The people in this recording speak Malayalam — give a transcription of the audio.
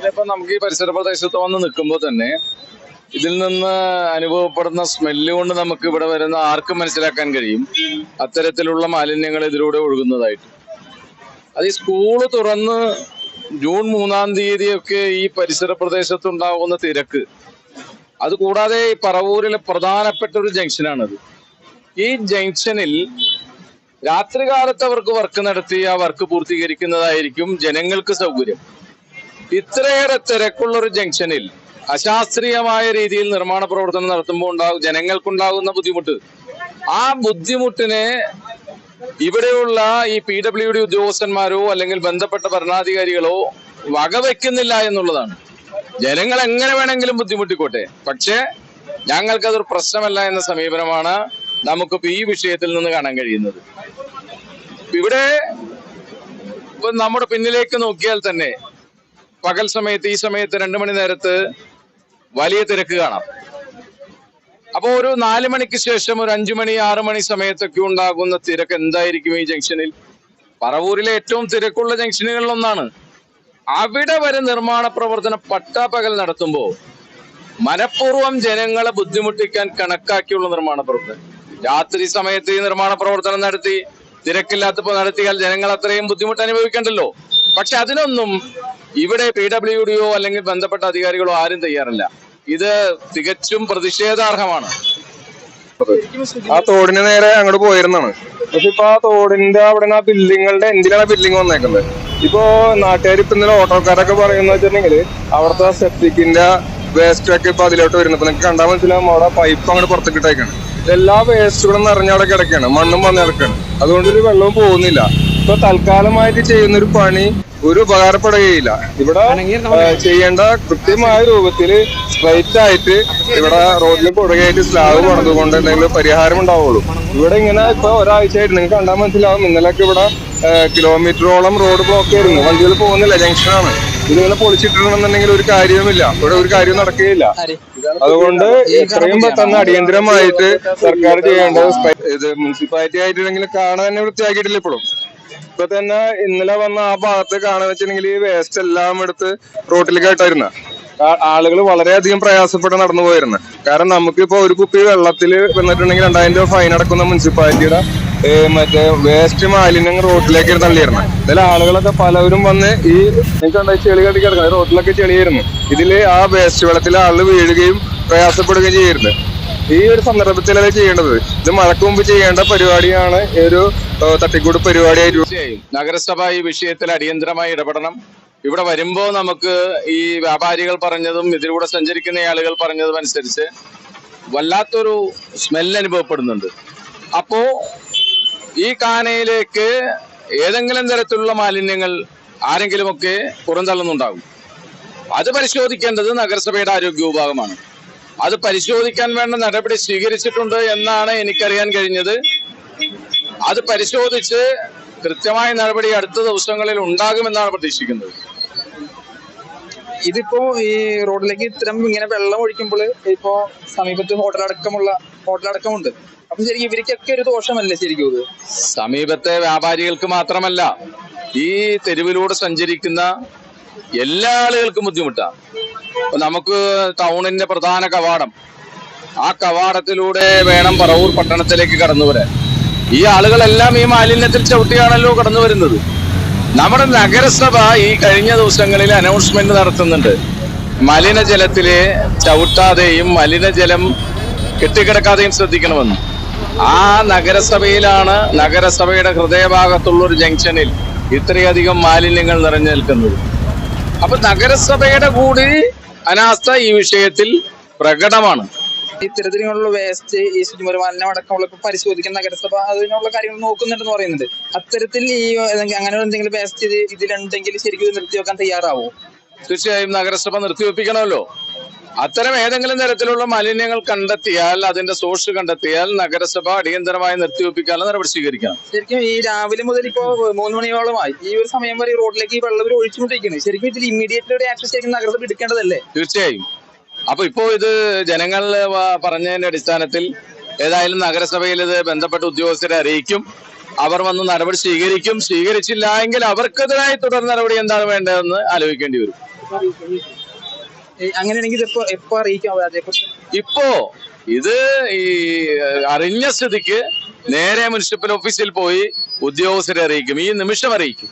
ഇതിലിപ്പോ നമുക്ക് ഈ പരിസര പ്രദേശത്ത് വന്ന് നിൽക്കുമ്പോൾ തന്നെ ഇതിൽ നിന്ന് അനുഭവപ്പെടുന്ന സ്മെല്ല് കൊണ്ട് നമുക്ക് ഇവിടെ വരുന്ന ആർക്കും മനസ്സിലാക്കാൻ കഴിയും. അത്തരത്തിലുള്ള മാലിന്യങ്ങൾ ഇതിലൂടെ ഒഴുകുന്നതായിട്ട്. അത് ഈ സ്കൂൾ തുറന്ന് ജൂൺ മൂന്നാം തീയതിയൊക്കെ ഈ പരിസര പ്രദേശത്തുണ്ടാകുന്ന തിരക്ക്. അത് കൂടാതെ ഈ പറവൂരിലെ പ്രധാനപ്പെട്ട ഒരു ജംഗ്ഷനാണത്. ഈ ജംഗ്ഷനിൽ രാത്രികാലത്ത് അവർക്ക് വർക്ക് നടത്തി ആ വർക്ക് പൂർത്തീകരിക്കുന്നതായിരിക്കും ജനങ്ങൾക്ക് സൗകര്യം. ഇത്രയേറെ തിരക്കുള്ള ഒരു ജംഗ്ഷനിൽ അശാസ്ത്രീയമായ രീതിയിൽ നിർമ്മാണ പ്രവർത്തനം നടത്തുമ്പോൾ ഉണ്ടാകും ജനങ്ങൾക്കുണ്ടാകുന്ന ബുദ്ധിമുട്ട്. ആ ബുദ്ധിമുട്ടിനെ ഇവിടെയുള്ള ഈ പി ഡബ്ല്യു ഡി ഉദ്യോഗസ്ഥന്മാരോ അല്ലെങ്കിൽ ബന്ധപ്പെട്ട ഭരണാധികാരികളോ വകവെക്കുന്നില്ല എന്നുള്ളതാണ്. ജനങ്ങൾ എങ്ങനെ വേണമെങ്കിലും ബുദ്ധിമുട്ടിക്കോട്ടെ. പക്ഷേ ഞങ്ങൾക്കതൊരു പ്രശ്നമല്ല എന്ന സമീപനമാണ് നമുക്കിപ്പോ ഈ വിഷയത്തിൽ നിന്ന് കാണാൻ കഴിയുന്നത്. ഇവിടെ നമ്മുടെ പിന്നിലേക്ക് നോക്കിയാൽ തന്നെ പകൽ സമയത്ത് ഈ സമയത്ത് രണ്ടു മണി നേരത്ത് വലിയ തിരക്ക് കാണാം. അപ്പോൾ ഒരു നാല് മണിക്ക് ശേഷം ഒരു അഞ്ചു മണി ആറു മണി സമയത്തൊക്കെ ഉണ്ടാകുന്ന തിരക്ക് എന്തായിരിക്കും ഈ ജംഗ്ഷനിൽ? പറവൂരിലെ ഏറ്റവും തിരക്കുള്ള ജംഗ്ഷനുകളിൽ ഒന്നാണ് അവിടെ വരെ നിർമ്മാണ പ്രവർത്തനം പട്ടാപ്പകൽ നടത്തുമ്പോ മനഃപൂർവം ജനങ്ങളെ ബുദ്ധിമുട്ടിക്കാൻ കണക്കാക്കിയുള്ള നിർമ്മാണ പ്രവർത്തനം. രാത്രി സമയത്ത് ഈ നിർമ്മാണ പ്രവർത്തനം നടത്തി തിരക്കില്ലാത്തപ്പോൾ നടത്തിയാൽ ജനങ്ങൾ അത്രയും ബുദ്ധിമുട്ട് അനുഭവിക്കണ്ടല്ലോ. പക്ഷെ അതിനൊന്നും ഇവിടെ പി ഡബ്ല്യു ഡിയോ അല്ലെങ്കിൽ ബന്ധപ്പെട്ട അധികാരികളോ ആരും തയ്യാറല്ല. ഇത് തികച്ചും പ്രതിഷേധാർഹമാണ്. ആ തോടിന് നേരെ അങ്ങോട്ട് പോയിരുന്നാണ്. പക്ഷെ ഇപ്പൊ ആ തോടിന്റെ അവിടെ ആ ബിൽഡിങ്ങുകളുടെ എന്തിനാണ് ബിൽഡിംഗ് വന്നേക്കുന്നത്? ഇപ്പോ നാട്ടുകാർ ഇപ്പൊ ഇന്നലെ ഓട്ടോക്കാരൊക്കെ പറയുന്ന വെച്ചിട്ടുണ്ടെങ്കിൽ അവിടുത്തെ സെപ്റ്റിക്കിന്റെ വേസ്റ്റ് ഒക്കെ ഇപ്പൊ അതിലോട്ട് വരുന്നത്. നിങ്ങൾക്ക് കണ്ടാൽ മനസ്സിലാവും അവിടെ പൈപ്പ് അങ്ങോട്ട് പുറത്തേക്ക് ഇട്ടേക്കാണ് എല്ലാ വേസ്റ്റുകളും നിറഞ്ഞ അവിടെ മണ്ണും വന്ന് കിടക്കാണ്. അതുകൊണ്ട് വെള്ളവും പോകുന്നില്ല. ഇപ്പൊ തൽക്കാലമായിട്ട് ചെയ്യുന്ന ഒരു പണി ഒരു ഉപകാരപ്പെടുകയില്ല. ഇവിടെ ചെയ്യേണ്ട കൃത്യമായ രൂപത്തിൽ സ്ട്രൈറ്റ് ആയിട്ട് ഇവിടെ റോഡിൽ പുറകെയായിട്ട് സ്ലാബ് പണിതുകൊണ്ട് എന്തെങ്കിലും പരിഹാരം ഉണ്ടാവുള്ളൂ. ഇവിടെ ഇങ്ങനെ ഇപ്പൊ ഒരാഴ്ചയായിട്ട് നിങ്ങൾക്ക് കണ്ടാൽ മനസ്സിലാവും. ഇന്നലെയൊക്കെ ഇവിടെ കിലോമീറ്ററോളം റോഡ് ബ്ലോക്ക് ആയിരുന്നു. വണ്ടികൾ പോകുന്നില്ല ജംഗ്ഷനാണ് ഇതിങ്ങനെ പൊളിച്ചിട്ടിട്ടുണ്ടെന്നുണ്ടെങ്കിൽ ഒരു കാര്യവുമില്ല. ഇവിടെ ഒരു കാര്യവും നടക്കുകയില്ല. അതുകൊണ്ട് എത്രയും പെട്ടെന്ന് അടിയന്തരമായിട്ട് സർക്കാർ ചെയ്യേണ്ടത് ഇത് മുനിസിപ്പാലിറ്റി ആയിട്ടുണ്ടെങ്കിൽ കാണാൻ തന്നെ വൃത്തിയാക്കിയിട്ടില്ല ഇപ്പോഴും. ഇപ്പൊ തന്നെ ഇന്നലെ വന്ന ആ ഭാഗത്ത് കാണാന്ന് വെച്ചിട്ടുണ്ടെങ്കിൽ ഈ വേസ്റ്റ് എല്ലാം എടുത്ത് റോട്ടിലേക്ക് ഇട്ടായിരുന്ന. ആളുകൾ വളരെയധികം പ്രയാസപ്പെട്ട് നടന്നു പോയിരുന്നു. കാരണം നമുക്കിപ്പോ ഒരു കുപ്പി വെള്ളത്തിൽ വന്നിട്ടുണ്ടെങ്കിൽ രണ്ടായിരം രൂപ ഫൈൻ അടക്കുന്ന മുനിസിപ്പാലിറ്റിയുടെ മറ്റേ വേസ്റ്റ് മാലിന്യം റോട്ടിലേക്ക് തള്ളിയിരുന്നു. ഇതിൽ ആളുകളൊക്കെ പലവരും വന്ന് ഈ ഈ ചെളി കട്ടി കിടക്കുന്നത് റോട്ടിലൊക്കെ ചെളിയായിരുന്നു. ഇതിൽ ആ വേസ്റ്റ് വെള്ളത്തിൽ ആൾ വീഴുകയും പ്രയാസപ്പെടുകയും ചെയ്യരുത് ഈ ഒരു സന്ദർഭത്തിലല്ലേ ചെയ്യേണ്ടത്? ഇത് മഴക്ക് മുമ്പ് ചെയ്യേണ്ട പരിപാടിയാണ്. ഒരു തട്ടിക്കൂട് പരിപാടിയായി തീർച്ചയായും. നഗരസഭ ഈ വിഷയത്തിൽ അടിയന്തരമായി ഇടപെടണം. ഇവിടെ വരുമ്പോ നമുക്ക് ഈ വ്യാപാരികൾ പറഞ്ഞതും ഇതിലൂടെ സഞ്ചരിക്കുന്ന ആളുകൾ പറഞ്ഞതും അനുസരിച്ച് വല്ലാത്തൊരു സ്മെൽ അനുഭവപ്പെടുന്നുണ്ട്. അപ്പോ ഈ കാനയിലേക്ക് ഏതെങ്കിലും തരത്തിലുള്ള മാലിന്യങ്ങൾ ആരെങ്കിലുമൊക്കെ പുറന്തള്ളുന്നുണ്ടാകും. അത് പരിശോധിക്കേണ്ടത് നഗരസഭയുടെ ആരോഗ്യ വിഭാഗമാണ്. അത് പരിശോധിക്കാൻ വേണ്ട നടപടി സ്വീകരിച്ചിട്ടുണ്ട് എന്നാണ് എനിക്കറിയാൻ കഴിഞ്ഞത്. അത് പരിശോധിച്ച് കൃത്യമായ നടപടി അടുത്ത ദിവസങ്ങളിൽ ഉണ്ടാകുമെന്നാണ് പ്രതീക്ഷിക്കുന്നത്. ഇതിപ്പോ ഈ റോഡിലേക്ക് ഇത്തരം ഇങ്ങനെ വെള്ളം ഒഴിക്കുമ്പോൾ ഇപ്പോ സമീപത്ത് ഹോട്ടലടക്കമുള്ള ഹോട്ടലടക്കമുണ്ട്. അപ്പം ശരിക്കും ഇവർക്കൊക്കെ ഒരു ദോഷമല്ലേ ശരിക്കും ഇത്? സമീപത്തെ വ്യാപാരികൾക്ക് മാത്രമല്ല ഈ തെരുവിലൂടെ സഞ്ചരിക്കുന്ന എല്ലാ ആളുകൾക്കും ബുദ്ധിമുട്ടാണ്. നമുക്ക് ടൗണിന്റെ പ്രധാന കവാടം. ആ കവാടത്തിലൂടെ വേണം പറവൂർ പട്ടണത്തിലേക്ക് കടന്നു വരാൻ. ഈ ആളുകളെല്ലാം ഈ മാലിന്യത്തിൽ ചവിട്ടിയാണല്ലോ കടന്നു വരുന്നത്. നമ്മുടെ നഗരസഭ ഈ കഴിഞ്ഞ ദിവസങ്ങളിൽ അനൗൺസ്മെന്റ് നടത്തുന്നുണ്ട്. മലിനജലത്തിലെ ചവിട്ടാതെയും മലിനജലം കെട്ടിക്കിടക്കാതെയും ശ്രദ്ധിക്കണമെന്ന്. ആ നഗരസഭയിലാണ് നഗരസഭയുടെ ഹൃദയഭാഗത്തുള്ള ഒരു ജംഗ്ഷനിൽ ഇത്രയധികം മാലിന്യങ്ങൾ നിറഞ്ഞു നിൽക്കുന്നത്. അപ്പൊ നഗരസഭയുടെ കൂടി അനാസ്ഥ ഈ വിഷയത്തിൽ പ്രകടമാണ്. ഇത്തരത്തിലുള്ള വേസ്റ്റ് ഈ ശുചിമുറി മലിനം അടക്കമുള്ള ഇപ്പൊ പരിശോധിക്കുന്ന നഗരസഭ അതിനുള്ള കാര്യങ്ങൾ നോക്കുന്നുണ്ടെന്ന് പറയുന്നുണ്ട്. അത്തരത്തിൽ ഈ അങ്ങനെ എന്തെങ്കിലും വേസ്റ്റ് ഇത് ഇതിലുണ്ടെങ്കിൽ ശരിക്കും നിർത്തിവെക്കാൻ തയ്യാറാവോ? തീർച്ചയായും നഗരസഭ നിർത്തിവെപ്പിക്കണമല്ലോ. അത്തരം ഏതെങ്കിലും തരത്തിലുള്ള മാലിന്യങ്ങൾ കണ്ടെത്തിയാൽ അതിന്റെ സോഴ്സ് കണ്ടെത്തിയാൽ നഗരസഭ അടിയന്തരമായി നിർത്തിവെപ്പിക്കാനുള്ള നടപടി സ്വീകരിക്കണം. ശരിക്കും ഈ രാവിലെ മുതൽ ഇപ്പോ മൂന്ന് മണിയോളമായി ഈ ഒരു സമയം വരെ റോഡിലേക്ക് ഈ വെള്ളം ഒഴിച്ചുകൊണ്ടിരിക്കുന്നത് ശരിക്കും ഇതിൽ ഇമ്മീഡിയറ്റ് ഒരു ആക്ഷൻ ശരിക്കും നഗരസഭ എടുക്കേണ്ടതല്ലേ? തീർച്ചയായും. അപ്പൊ ഇപ്പോ ഇത് ജനങ്ങൾ പറഞ്ഞതിന്റെ അടിസ്ഥാനത്തിൽ ഏതായാലും നഗരസഭയിൽ ഇത് ബന്ധപ്പെട്ട ഉദ്യോഗസ്ഥരെ അറിയിക്കും. അവർ വന്ന് നടപടി സ്വീകരിക്കും. സ്വീകരിച്ചില്ല എങ്കിൽ അവർക്കെതിരായി തുടർ നടപടി എന്താണ് വേണ്ടതെന്ന് ആലോചിക്കേണ്ടി വരും. അങ്ങനെയാണെങ്കിൽ ഇതിപ്പോ എപ്പോ അറിയിക്കാം അതേക്കുറിച്ച്. ഇപ്പോ ഇത് ഈ അറിഞ്ഞ സ്ഥിതിക്ക് നേരെ മുനിസിപ്പൽ ഓഫീസിൽ പോയി ഉദ്യോഗസ്ഥരെ അറിയിക്കും. ഈ നിമിഷം അറിയിക്കും.